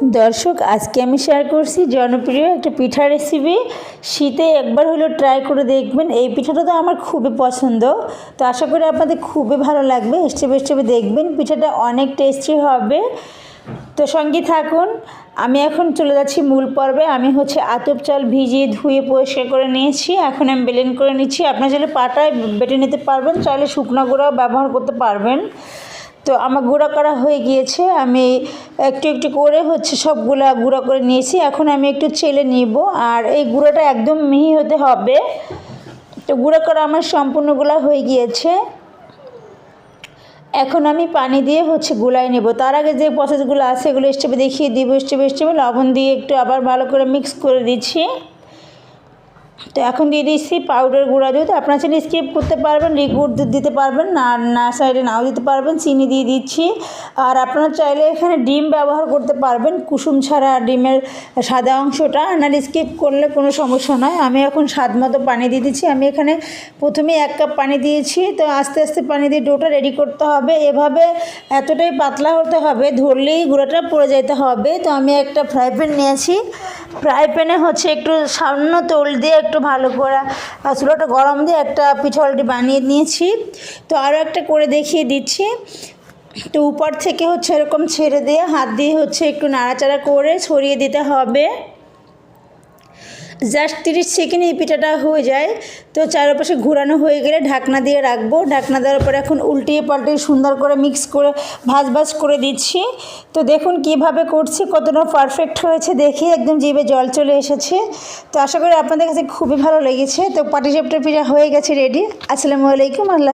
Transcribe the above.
দর্শক, আজকে আমি শেয়ার করছি জনপ্রিয় একটা পিঠা রেসিপি শীতে একবার হলেও ট্রাই করে দেখবেন। এই পিঠাটা তো আমার খুবই পছন্দ। তো আশা করি আপনাদের খুবই ভালো লাগবে। স্টেপে স্টেপে দেখবেন, পিঠাটা অনেক টেস্টি হবে। তো সঙ্গে থাকুন, আমি এখন চলে যাচ্ছি মূল পর্বে। আমি হচ্ছে আতপ চাল ভিজিয়ে ধুয়ে পরিষ্কার করে নিয়েছি। এখন আমি বেলেন করে নিচ্ছি। আপনার চাইলে পাটায় বেটে নিতে পারবেন, চাইলে শুকনো গুঁড়াও ব্যবহার করতে পারবেন। তো আমার গুঁড়া করা হয়ে গিয়েছে, আমি একটু একটু করে হচ্ছে সবগুলা গুঁড়া করে নিয়েছি, এখন আমি একটু চেলে নিব, আর এই গুঁড়োটা একদম মিহি হতে হবে। তো গুঁড়ো করা আমার সম্পূর্ণগুলা হয়ে গিয়েছে। এখন আমি পানি দিয়ে হচ্ছে গুলাই নেব। তার আগে যে প্রসেসগুলো আছে, এগুলো স্টেপে দেখিয়ে দিব স্টেপে স্টেপে লবণ দিয়ে একটু আবার ভালো করে মিক্স করে দিচ্ছি। তো এখন দিয়ে দিচ্ছি পাউডার গুঁড়া দুধ। আপনার চাইলে স্কিপ করতে পারবেন লিকুইড দুধ দিতে পারবেন, না না সাইডে নাও দিতে পারবেন, চিনি দিয়ে দিচ্ছি। আর আপনারা চাইলে এখানে ডিম ব্যবহার করতে পারবেন, কুসুম ছাড়া ডিমের সাদা অংশটা না স্কিপ করলে কোনো সমস্যা নয়। আমি এখন স্বাদ মতো পানি দিয়ে দিচ্ছি। আমি এখানে প্রথমে এক কাপ পানি দিয়েছি, তো আস্তে আস্তে পানি দিয়ে ডোটা রেডি করতে হবে। এভাবে এতটাই পাতলা হতে হবে, ধরলেই গুঁড়োটা পড়ে যেতে হবে। তো আমি একটা ফ্রাই প্যান নিয়েছি। ফ্রাই প্যানে হচ্ছে একটু সামান্য তোল দিয়ে একটু ভালো করে চুলাটা গরম দিয়ে একটা পিছলটি বানিয়ে নিয়েছি। তো আরও একটা করে দেখিয়ে দিচ্ছি। তো উপর থেকে হচ্ছে এরকম ছেড়ে দিয়ে, হাত দিয়ে হচ্ছে একটু নাড়াচাড়া করে ছড়িয়ে দিতে হবে। জাস্ট তিরিশ সেকেন্ড এই পিঠাটা হয়ে যায়। তো চারপাশে ঘোরানো হয়ে গেলে ঢাকনা দিয়ে রাখব। ঢাকনা দেওয়ার পর এখন উল্টিয়ে পাল্টিয়ে সুন্দর করে মিক্স করে ভাজ ভাজ করে দিচ্ছি। তো দেখুন কীভাবে করছি, কতটা পারফেক্ট হয়েছে দেখে একদম জিভে জল চলে এসেছে। তো আশা করি আপনাদের কাছে খুবই ভালো লেগেছে। তো পাটিসাপটা পিঠা হয়ে গেছে রেডি আসসালামু আলাইকুম, আল্লাহ